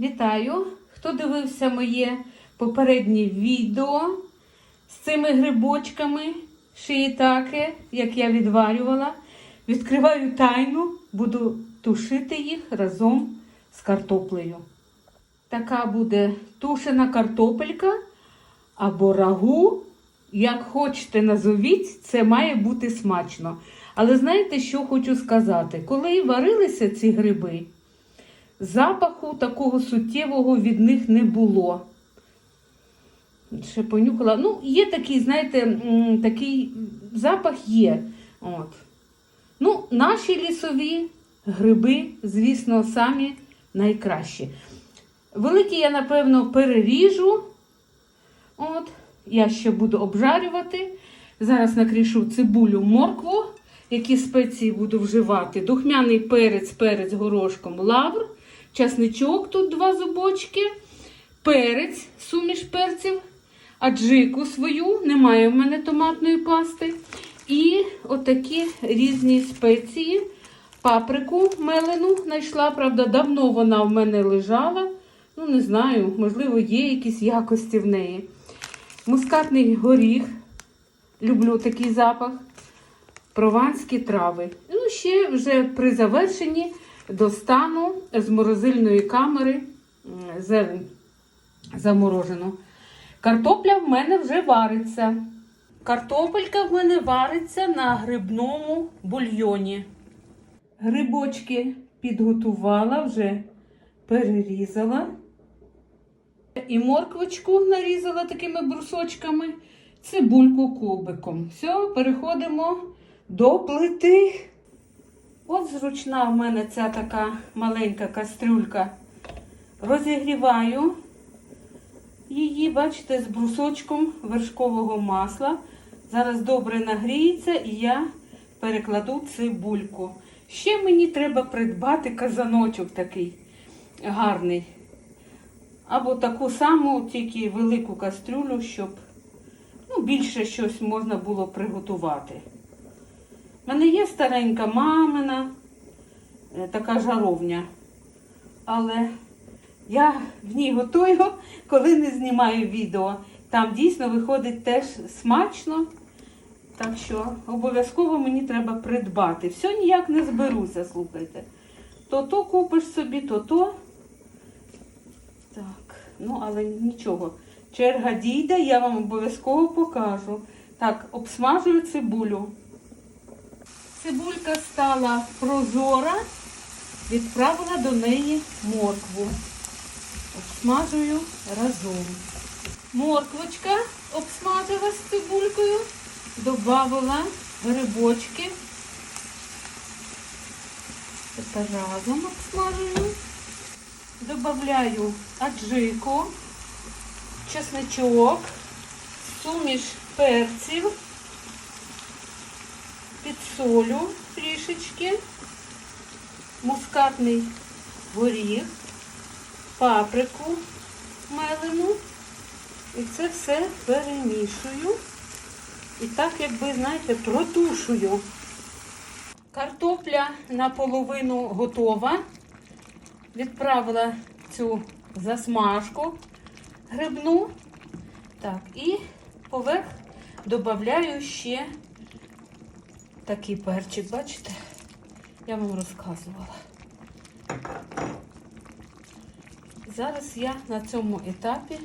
Вітаю! Хто дивився моє попереднє відео з цими грибочками шиїтаки, як я відварювала. Відкриваю тайну, буду тушити їх разом з картоплею. Така буде тушена картопелька або рагу. Як хочете назовіть, це має бути смачно. Але знаєте, що хочу сказати? Коли варилися ці гриби, запаху такого суттєвого від них не було. Ще понюхала. Ну, є такий, знаєте, такий запах є. От. Ну, наші лісові гриби, звісно, самі найкращі. Великі я, напевно, переріжу. От, я ще буду обжарювати. Зараз накрішу цибулю, моркву, які спеції буду вживати. Духмяний перець, перець горошком, лавр, часничок, тут два зубочки, перець, суміш перців, аджику свою, немає в мене томатної пасти. І отакі різні спеції. Паприку мелену знайшла, правда, давно вона в мене лежала. Ну, не знаю, можливо, є якісь якості в неї. Мускатний горіх. Люблю такий запах. Прованські трави. Ну, ще вже при завершенні достану з морозильної камери заморожену. Картопля в мене вже вариться. Картопелька в мене вариться на грибному бульйоні. Грибочки підготувала, вже перерізала. І морквочку нарізала такими брусочками, цибульку кубиком. Все, переходимо до плити. От зручна в мене ця така маленька кастрюлька. Розігріваю її, бачите, з брусочком вершкового масла. Зараз добре нагріється і я перекладу цибульку. Ще мені треба придбати казаночок такий гарний. Або таку саму, тільки велику кастрюлю, щоб ну, більше щось можна було приготувати. У мене є старенька мамина, е, така жаровня. Але я в ній готую, коли не знімаю відео. Там дійсно виходить теж смачно. Так що обов'язково мені треба придбати. Все ніяк не зберуся, слухайте. То то купиш собі, то то. Так, ну але нічого. Черга дійде, я вам обов'язково покажу. Так, обсмажую цибулю. Цибулька стала прозора, відправила до неї моркву. Обсмажую разом. Морквочка обсмажила з цибулькою, додавала грибочки. Тепер разом обсмажую. Добавляю аджику, чесничок, суміш перців, підсолю трішечки, мускатний горіх, паприку мелену. І це все перемішую. І так, якби, знаєте, протушую. Картопля наполовину готова. Відправила цю засмажку грибну. Так, і поверх додаю ще такий перчик, бачите? Я вам розказувала. Зараз я на цьому етапі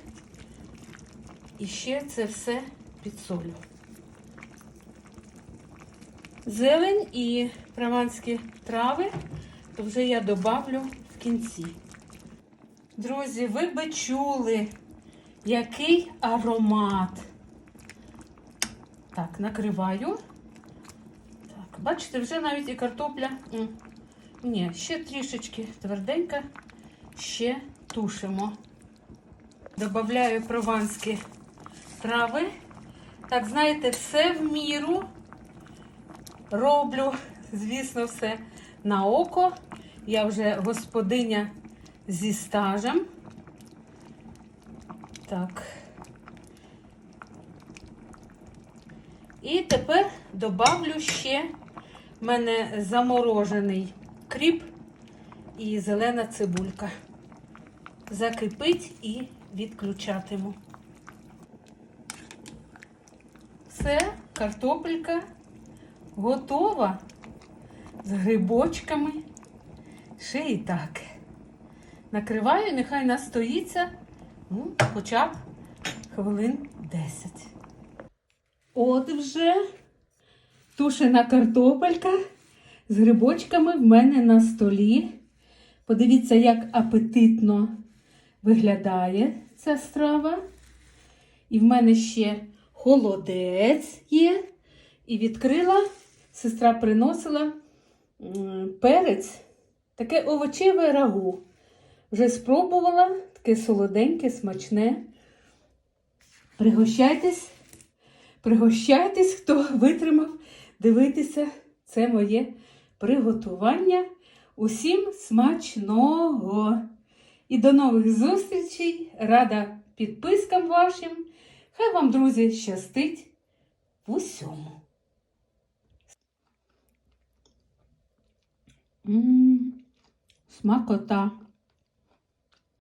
іще це все підсолю. Зелень і прованські трави, то вже я добавлю в кінці. Друзі, ви би чули, який аромат. Так, накриваю. Бачите, вже навіть і картопля. Ні, ще трішечки тверденька, ще тушимо. Добавляю прованські трави. Так, знаєте, все в міру. Роблю, звісно, все на око. Я вже господиня зі стажем. Так. І тепер добавлю ще в мене заморожений кріп і зелена цибулька. закипить і відключатиму. Все, картопелька готова з грибочками. Ще і так. Накриваю, нехай настоїться, ну, хоча б хвилин 10. От вже тушена картопелька з грибочками в мене на столі. Подивіться, як апетитно виглядає ця страва. І в мене ще холодець є. І відкрила, сестра приносила перець, таке овочеве рагу. Вже спробувала, таке солоденьке, смачне. Пригощайтесь, пригощайтесь, хто витримав дивитися це моє приготування. Усім смачного! І до нових зустрічей! Рада підпискам вашим! Хай вам, друзі, щастить в усьому! М, Смакота!